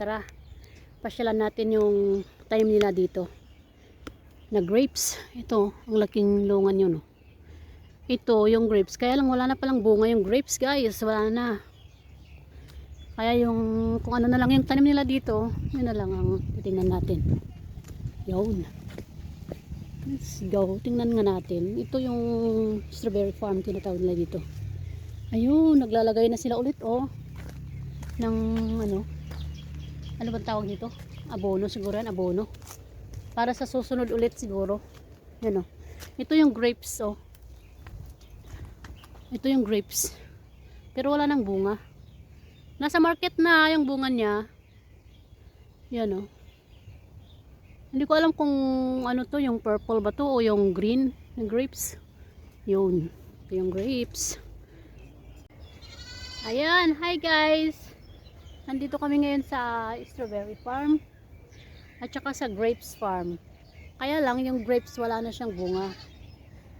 tara pasyalan natin yung time nila dito. Na grapes. Ito ang laking lungan yun oh. ito yung grapes. Kaya lang wala na palang bunga yung grapes guys. Wala na. Kaya yung kung ano na lang yung tanim nila dito yun na lang ang titingnan natin. Yun. Let's go. Tingnan nga natin. Ito yung strawberry farm tinatawag nila dito. Ayun naglalagay na sila ulit oh ng ano ano bang tawag dito abono siguro yan abono. Para sa susunod ulit siguro. Yan oh. Ito yung grapes oh. Ito yung grapes. Pero wala nang bunga. Nasa market na yung bunga niya. Yan oh. Hindi ko alam kung ano to yung purple ba to o yung green yung grapes. Yun. Ito yung grapes. Ayan. Hi guys nandito kami ngayon sa strawberry farm at saka sa grapes farm. Kaya lang yung grapes wala na siyang bunga.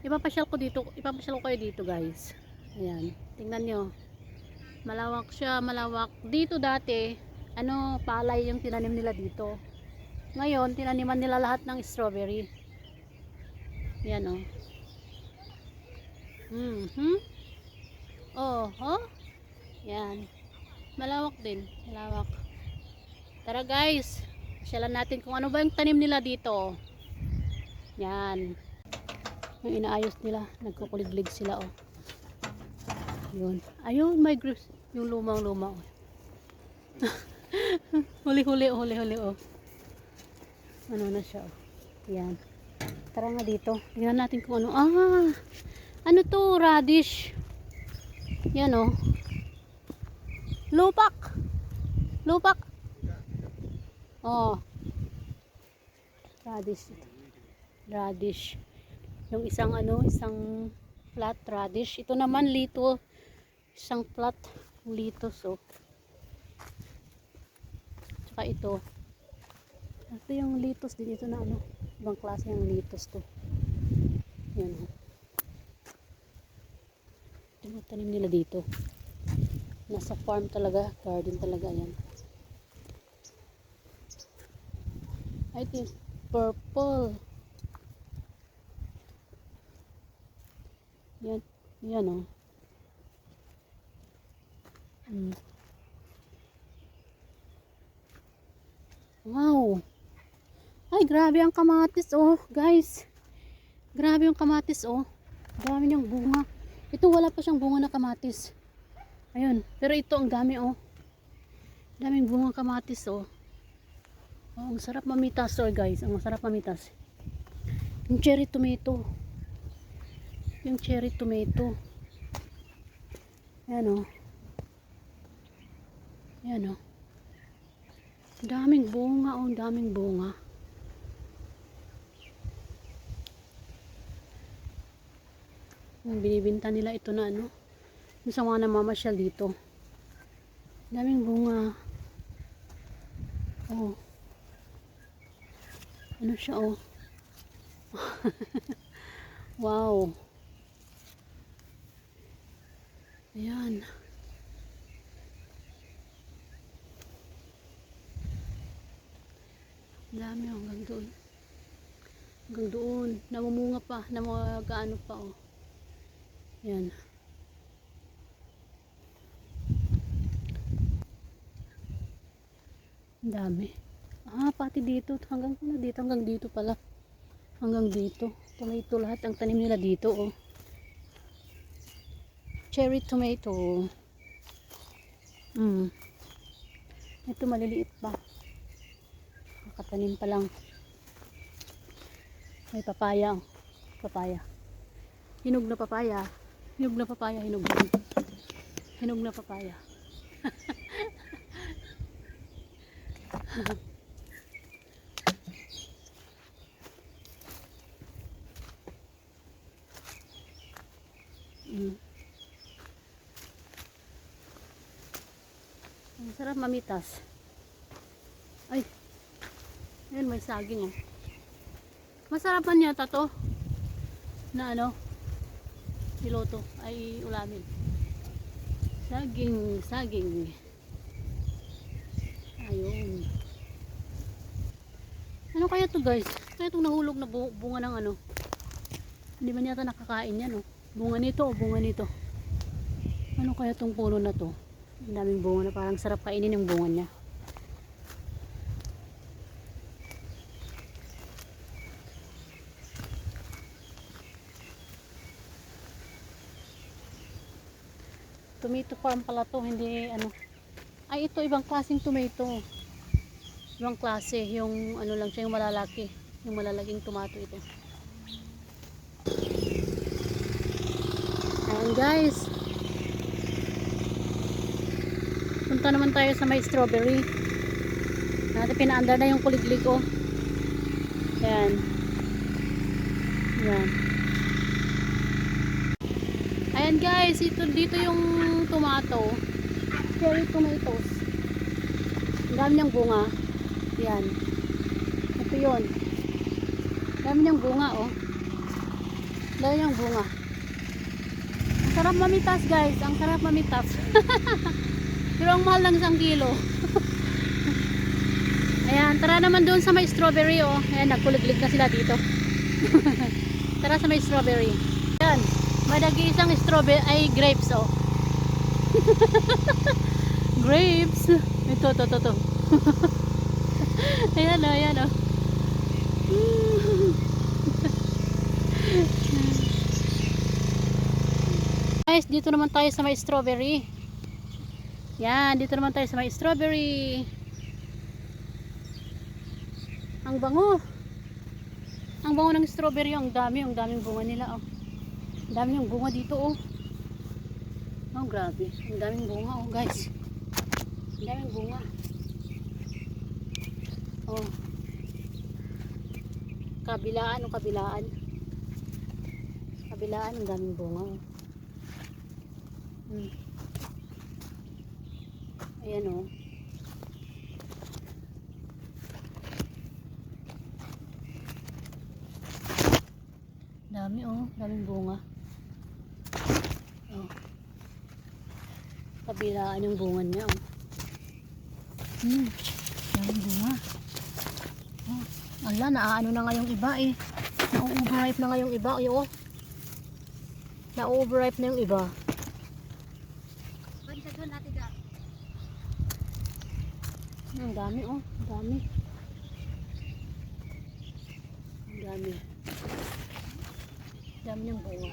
Ipapasyal ko dito ipapasyal ko kayo dito guys. Ayan. Tingnan nyo. Malawak siya malawak. Dito dati ano palay yung tinanim nila dito. Ngayon tinaniman nila lahat ng strawberry. Yan o mm -hmm. oh oh. Yan malawak din. Malawak. Tara guys. Pasyalan natin kung ano ba yung tanim nila dito. Yan. Yung inaayos nila nagkukuliglig sila oh. Yun ayun may grapes yung lumang luma oh. huli huli huli huli oh. Ano na siya oh. yan. Tara nga dito. Tingnan natin kung ano. Ah! Ano to? Radish. Yan oh lupak. Lupak. Oh. Radish. Radish. Yung isang ano isang flat radish. Ito naman lito. Isang flat litos oh tsaka ito. Ito yung litos din. Ito na ano ibang klase yung litos to. Yan oh. Ito tanim nila dito nasa farm talaga garden talaga yan ito yung purple yan yan oh Mm. Wow. Ay, grabe ang kamatis, oh. Guys. Grabe yung kamatis, oh. Dami niyang bunga. Ito, wala pa siyang bunga na kamatis. Ayun. Pero ito, ang dami, oh. Daming bunga kamatis, oh. Oh, ang sarap mamitas, oh, guys. Ang sarap mamitas. Yung cherry tomato. Yung cherry tomato. Ayan, oh. Ayan, oh. Daming bunga, oh, daming bunga. Yung binibinta nila ito na ano. Yung sa mga namamasyal dito. Daming bunga. Oh. Ano siya, oh. wow. Ayan. Dami oh, hanggang doon. Hanggang doon. Namumunga pa. Namagaano pa oh. Yan. Ang dami. Ah, pati dito. Hanggang na dito. Hanggang dito pala. Hanggang dito. Tomato lahat. Ang tanim nila dito oh. Cherry tomato. Mm. Ito maliliit pa nakatanim pa lang may papaya oh. papaya hinog na papaya hinog na papaya hinog na hinog na papaya mm. ang sarap mamitas ay Ayan, may saging oh. Masarapan yata to. Na ano? Niloto. Ay ulamin. Saging, saging. Ayun. Ano kaya to guys? Kaya itong nahulog na bu- bunga ng ano? Hindi ba yata nakakain yan oh? Bunga nito o bunga nito? Ano kaya tong puno na to? Ang daming bunga na parang sarap kainin yung bunga niya. Tomato farm pala to, hindi ano. Ay, ito ibang klaseng tomato. Ibang klase, yung ano lang siya, yung malalaki. Yung malalaking tomato ito. Ayan guys. Punta naman tayo sa may strawberry. Natin pinaandar na yung kuliglig oh. Ayan. Ayan. Ayan guys, ito dito yung tomato. Cherry tomatoes. Ang dami niyang bunga. Ayan. Ito yun. Dami niyang bunga oh. Dami niyang bunga. Ang sarap mamitas guys. Ang sarap mamitas. Pero ang mahal lang isang kilo. Ayan, tara naman doon sa may strawberry oh. Ayan, nagkuliglig na sila dito. tara sa may strawberry. Ayan, may nag-iisang strawberry ay grapes oh. grapes. Ito, ito, ito, ito. ayan oh, ayan oh. Guys, dito naman tayo sa may strawberry. Yan, dito naman tayo sa may strawberry. Ang bango. Ang bango ng strawberry, ang dami, ang daming bunga nila, oh. Ang dami ng bunga dito, oh. Oh, grabe. Ang daming bunga, oh, guys. Ang daming bunga. Oh. Kabilaan, oh, kabilaan. Kabilaan, ang daming bunga, oh. Hmm. Ayan, oh. Dami oh, daming bunga. Oh. Kabilaan yung bunga niya oh. Hmm, daming bunga. Oh, ala, naaano na nga yung iba eh. Na-overripe na nga yung iba, ay oh. Na-overripe na yung iba. Hmm, Ang dami oh, ang dami. Ang dami. Dami ng bunga.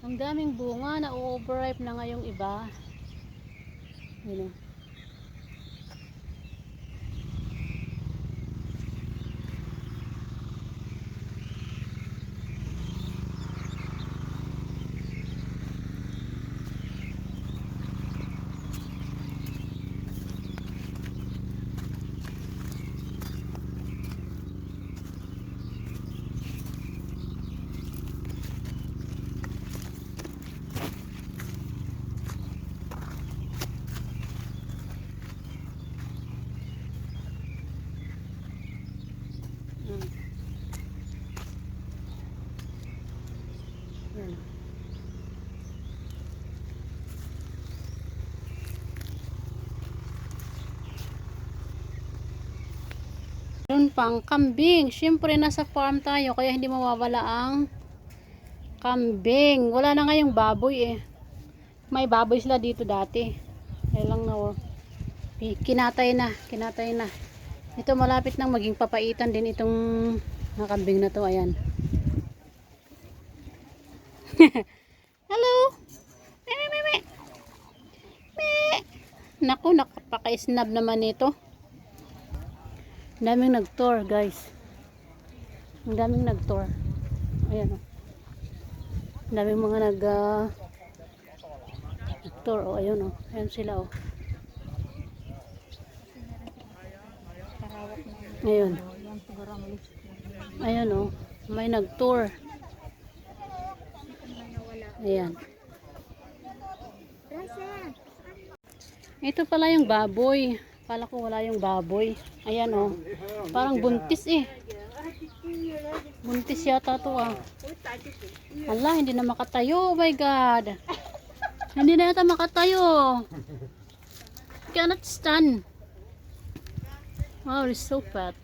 Ang daming bunga na overripe na ngayong iba. Yun o. Mm. Yan. Meron pang kambing. Siyempre nasa farm tayo kaya hindi mawawala ang kambing. Wala na ngayong baboy eh. May baboy sila dito dati. Kaya lang na oh. kinatay na, kinatay na. Ito malapit nang maging papaitan din itong mga kambing na to. Ayan. Hello. Me, me, me, me. Me. Naku, nakapaka-snap naman ito. Daming nag-tour, guys. Ang daming nag-tour. Ayan, oh. Daming mga nag ah, nag-tour, oh. Ayun, oh. Ayan sila, oh. Ayun. Ayun, oh. May nag-tour. Ayan. Ito pala yung baboy. Kala ko wala yung baboy. Ayan oh. Parang buntis eh. Buntis yata to ah. Ala, hindi na makatayo. Oh my God. Hindi na yata makatayo. cannot stand. Wow, it's so fat.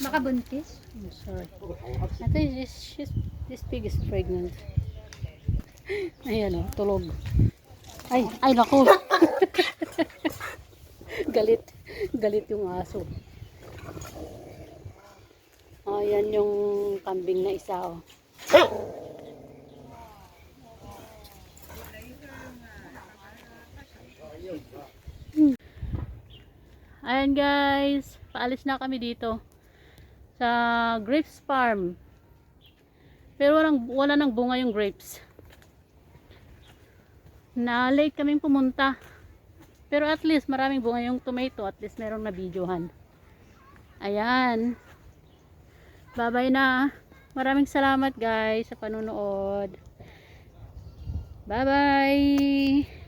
Makabuntis? I'm sorry. I think this, she's, this pig is pregnant. Ayan o, tulog. Ay, ay naku. galit. Galit yung aso. Ayan yung kambing na isa oh. Ayan guys, paalis na kami dito sa grapes farm. Pero walang, wala nang bunga yung grapes. Na late kaming pumunta. Pero at least maraming bunga yung tomato. At least merong nabidyohan. Ayan. Bye-bye na. Maraming salamat guys sa panunood. Bye-bye.